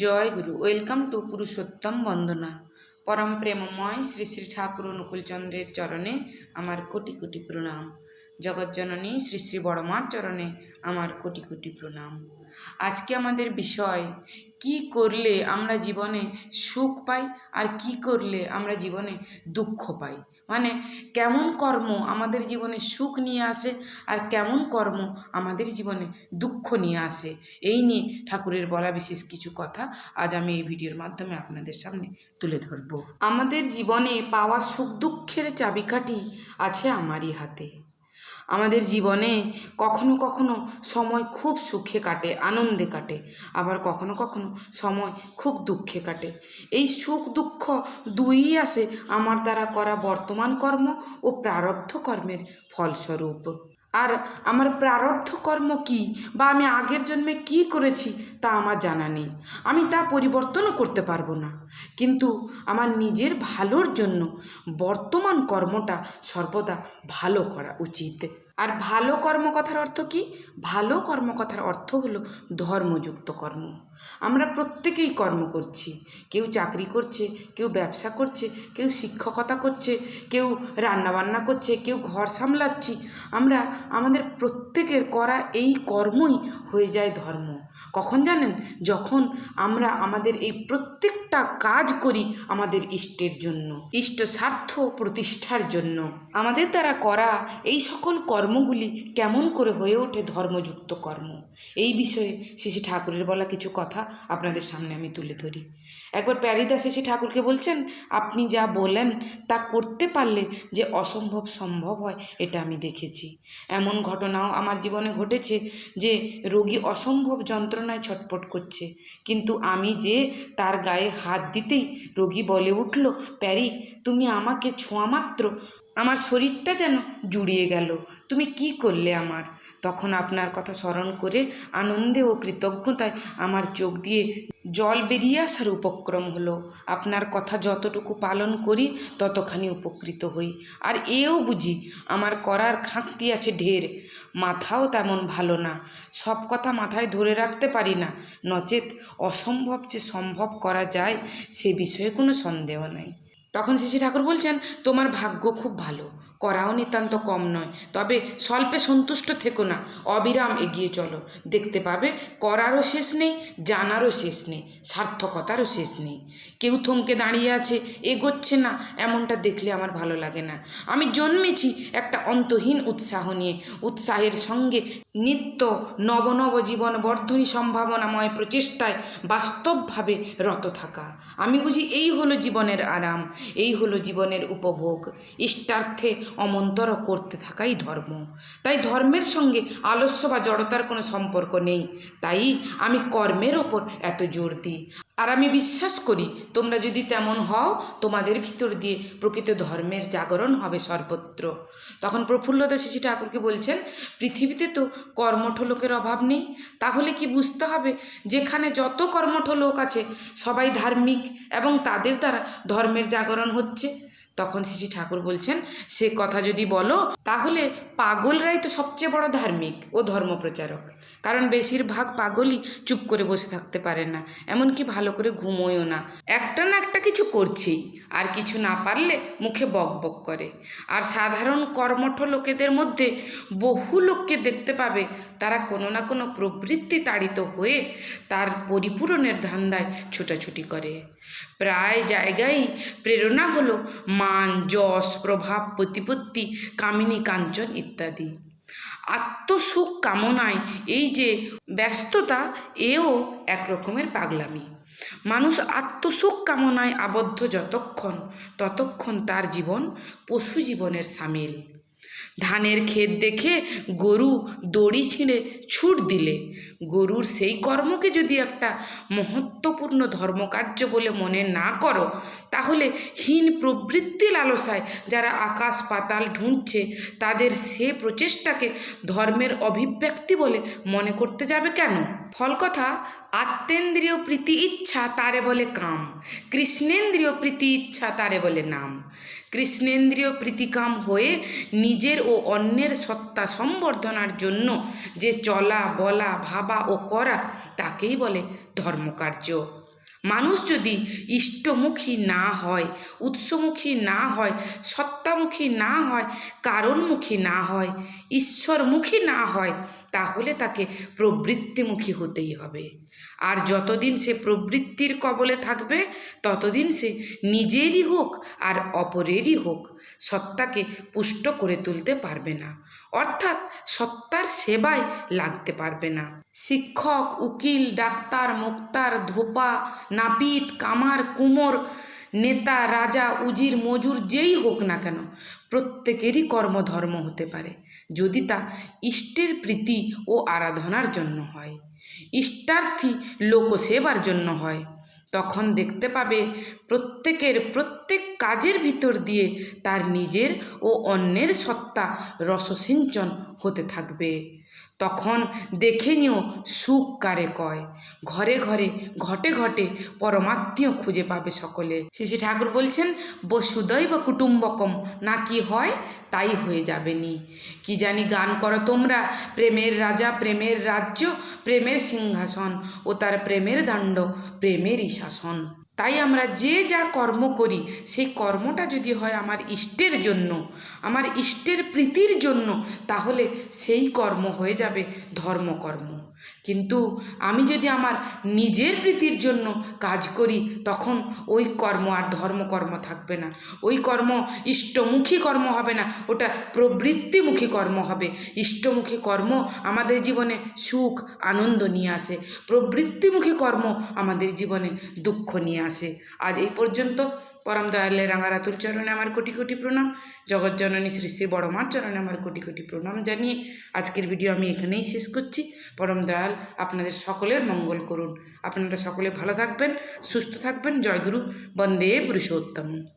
Joy Guru, welcome to Purushottam বন্দনা। পরম প্রেমময় শ্রী শ্রী ঠাকুর অনুকূলচন্দ্রের চরণে আমার কোটি কোটি প্রণাম। জগজ্জননী শ্রী শ্রী বড়মার চরণে আমার কোটি কোটি প্রণাম। আজকে আমাদের বিষয়, কি করলে আমরা জীবনে সুখ পাই আর কি করলে আমরা জীবনে দুঃখ পাই? মানে কেমন কর্ম আমাদের জীবনে সুখ নিয়ে আসে আর কেমন কর্ম আমাদের জীবনে দুঃখ নিয়ে আসে? এই নিয়ে ঠাকুরের বলা বিশেষ কিছু কথা আজ আমি এই ভিডিওর মাধ্যমে আপনাদের সামনে তুলে ধরব। আমাদের জীবনে পাওয়া সুখ দুঃখের চাবিকাঠি আছে আমারই হাতে। আমাদের জীবনে কখনো কখনো সময় খুব সুখে কাটে, আনন্দে কাটে, আবার কখনো কখনো সময় খুব দুঃখে কাটে। এই সুখ দুঃখ দুইই আসে আমার দ্বারা করা বর্তমান কর্ম ও প্রারব্ধ কর্মের ফলস্বরূপ। আর আমার প্রারব্ধ কর্ম কি? বা আমি আগের জন্মে কি করেছি তা আমার জানা নেই। আমি তা পরিবর্তনও করতে পারব না। কিন্তু আমার নিজের ভালোর জন্য বর্তমান কর্মটা সর্বদা ভালো করা উচিত। আর ভালো কর্ম কথার অর্থ কি? ভালো কর্ম কথার অর্থ হলো ধর্মযুক্ত কর্ম। আমরা প্রত্যেকেই কর্ম করছি। কেউ চাকরি করছে, কেউ ব্যবসা করছে, কেউ শিক্ষকতা করছে, কেউ রান্নাবান্না করছে, কেউ ঘর সামলাচ্ছি। আমরা, আমাদের প্রত্যেকের করা এই কর্মই হয়ে যায় ধর্ম। কখন জানেন? যখন আমরা আমাদের এই প্রত্যেকটা কাজ করি আমাদের ইষ্টের জন্য, ইষ্ট স্বার্থ প্রতিষ্ঠার জন্য। আমাদের দ্বারা করা এই সকল কর্মগুলি কেমন করে হয়ে ওঠে ধর্মযুক্ত কর্ম? এই বিষয়ে শ্রী ঠাকুরের বলা কিছু কথা আপনাদের সামনে আমি তুলে ধরি। একবার প্যারিদা শ্রী ঠাকুরকে বলছেন, আপনি যা বলেন তা করতে পারলে যে অসম্ভব সম্ভব হয়, এটা আমি দেখেছি। এমন ঘটনাও আমার জীবনে ঘটেছে যে রোগী অসম্ভব যন্ত্রণায় ছটপট করছে। কিন্তু আমি যে তার গায়ে হাত দিতেই রোগী বলে উঠল, প্যারি, তুমি আমাকে ছোঁয়া মাত্র। আমার শরীরটা যেন জুড়িয়ে গেল। তুমি কি করলে আমার? তখন আপনার কথা স্মরণ করে আনন্দে ও কৃতজ্ঞতায় আমার চোখ দিয়ে জল বেরিয়ে আসার উপক্রম হলো। আপনার কথা যতটুকু পালন করি, ততখানি উপকৃত হই। আর এও বুঝি, আমার করার খাঁকতি আছে ঢের। মাথাও তেমন ভালো না। সব কথা মাথায় ধরে রাখতে পারি না। নচেত অসম্ভব যে সম্ভব করা যায়, সে বিষয়ে কোনো সন্দেহ নাই। তখন শ্রী ঠাকুর বলছেন, তোমার ভাগ্য খুব ভালো। করাও নিতান্ত কম নয়। তবে স্বল্পে সন্তুষ্ট থেকো না। অবিরাম এগিয়ে চলো। দেখতে পাবে, করারও শেষ নেই, জানারও শেষ নেই, সার্থকতারও শেষ নেই। কেউ থমকে দাঁড়িয়ে আছে, এগোচ্ছে না, এমনটা দেখলে আমার ভালো লাগে না। আমি জন্মেছি একটা অন্তহীন উৎসাহ নিয়ে। উৎসাহের সঙ্গে নিত্য নব নব জীবন বর্ধনী সম্ভাবনাময় প্রচেষ্টায় বাস্তবভাবে রত থাকা। আমি বুঝি এই হলো জীবনের আরাম, এই হলো জীবনের উপভোগ। ইষ্টার্থে অমন্তর করতে থাকাই ধর্ম। তাই ধর্মের সঙ্গে আলস্য বা জড়তার কোনো সম্পর্ক নেই। তাই আমি কর্মের ওপর এত জোর দিই। আর আমি বিশ্বাস করি, তোমরা যদি তেমন হও, তোমাদের ভিতর দিয়ে প্রকৃত ধর্মের জাগরণ হবে সর্বত্র। তখন প্রফুল্লদা শিশি ঠাকুরকে বলছেন, পৃথিবীতে তো কর্মঠ লোকের অভাব নেই। তাহলে কি বুঝতে হবে, যেখানে যত কর্মঠ লোক আছে, সবাই ধার্মিক এবং তাদের দ্বারা ধর্মের জাগরণ হচ্ছে? তখন শ্রী ঠাকুর বলছেন, সে কথা যদি বলো, তাহলে পাগলরাই তো সবচেয়ে বড় ধার্মিক ও ধর্মপ্রচারক। কারণ বেশিরভাগ পাগলই চুপ করে বসে থাকতে পারে না, এমনকি ভালো করে ঘুমোয়ও না। একটা না একটা কিছু করছেই। আর কিছু না পারলে মুখে বক বক করে। আর সাধারণ কর্মঠ লোকেদের মধ্যে বহু লোককে দেখতে পাবে, তারা কোনো না কোনো প্রবৃত্তি তাড়িত হয়ে তার পরিপূরণের ধান্দায় ছুটাছুটি করে। প্রায় জায়গায় প্রেরণা হলো মান, যশ, প্রভাব, প্রতিপত্তি, কামিনী, কাঞ্চন ইত্যাদি। আত্মসুখ কামনায় এই যে ব্যস্ততা, এও এক রকমের পাগলামি। মানুষ আত্মসুখ কামনায় আবদ্ধ যতক্ষণ ততক্ষণ তার জীবন পশু জীবনের সামিল। ধানের ক্ষেত দেখে গরু দড়ি ছিঁড়ে ছুট দিলে। গরুর সেই কর্মকে যদি একটা মহত্বপূর্ণ ধর্মকার্য বলে মনে না করো, তাহলে হীন প্রবৃত্তি লালসায় যারা আকাশ পাতাল ঢুঁড়ছে, তাদের সে প্রচেষ্টাকে ধর্মের অভিব্যক্তি বলে মনে করতে যাবে কেন? ফল কথা আত্মেন্দ্রিয় প্রীতি ইচ্ছা তারে বলে কাম, কৃষ্ণেন্দ্রিয় প্রীতি ইচ্ছা তারে বলে নাম। কৃষ্ণেন্দ্রিয় প্রীতিকাম হয়ে নিজের ও অন্যের সত্তা সম্বর্ধনার জন্য যে চলা, বলা, ভাবা ও করা, তাকেই বলে ধর্মকার্য। মানুষ যদি ইষ্টমুখী না হয়, উৎসমুখী না হয়, সত্তামুখী না হয়, কারণমুখী না হয়, ঈশ্বরমুখী না হয় তাহলে তাকে প্রবৃত্তিমুখী হতেই হবে। আর যতদিন সে প্রবৃত্তির কবলে থাকবে, ততদিন সে নিজেরই হোক আর অপরেরই হোক, সত্তাকে পুষ্ট করে তুলতে পারবে না। অর্থাৎ সত্তার সেবায় লাগতে পারবে না। শিক্ষক, উকিল, ডাক্তার, মুক্তার, ধোপা, নাপিত, কামার, কুমোর নেতা, রাজা, উজির, মজুর যেই হোক না কেন, প্রত্যেকেরই কর্মধর্ম হতে পারে, যদি তা ইষ্টের প্রীতি ও আরাধনার জন্য হয়। ইষ্টার্থী লোকসেবার জন্য হয়। তখন দেখতে পাবে প্রত্যেকের প্রত্যেক কাজের ভিতর দিয়ে তার নিজের ও অন্যের সত্তা রসসিঞ্চন হতে থাকবে। তখন দেখে নিও সুখ কারে কয়। ঘরে ঘরে, ঘটে ঘটে পরমাত্মীয় খুঁজে পাবে সকলে। শ্রী ঠাকুর বলছেন, বসুদৈব কুটুম্বকম, না কি হয়? তাই হয়ে যাবে নি। কি জানি গান করো তোমরা, প্রেমের রাজা, প্রেমের রাজ্য, প্রেমের সিংহাসন ও তার প্রেমের দণ্ড, প্রেমেরই শাসন। তাই আমরা যে যা কর্ম করি, সেই কর্মটা যদি হয় আমার ইষ্টের জন্য, আমার ইষ্টের প্রীতির জন্য, তাহলে সেই কর্ম হয়ে যাবে ধর্মকর্ম। কিন্তু আমি যদি আমার নিজের প্রীতির জন্য কাজ করি, তখন ওই কর্ম আর ধর্মকর্ম থাকবে না। ওই কর্ম ইষ্টমুখী কর্ম হবে না, ওটা প্রবৃত্তিমুখী কর্ম হবে। ইষ্টমুখী কর্ম আমাদের জীবনে সুখ, আনন্দ নিয়ে আসে। প্রবৃত্তিমুখী কর্ম আমাদের জীবনে দুঃখ নিয়ে আসে। আজ এই পর্যন্ত। পরম দয়ালে রাঙারাতুর চরণে আমার কোটি কোটি প্রণাম। জগৎজননী শ্রী শ্রী বড়মার চরণে আমার কোটি কোটি প্রণাম জানিয়ে আজকের ভিডিও আমি এখানেই শেষ করছি। পরম দয়াল, আপনাদের সকলের মঙ্গল করুন। আপনারা সকলে ভালো থাকবেন, সুস্থ থাকবেন। জয়গুরু, বন্দে পুরুষোত্তম।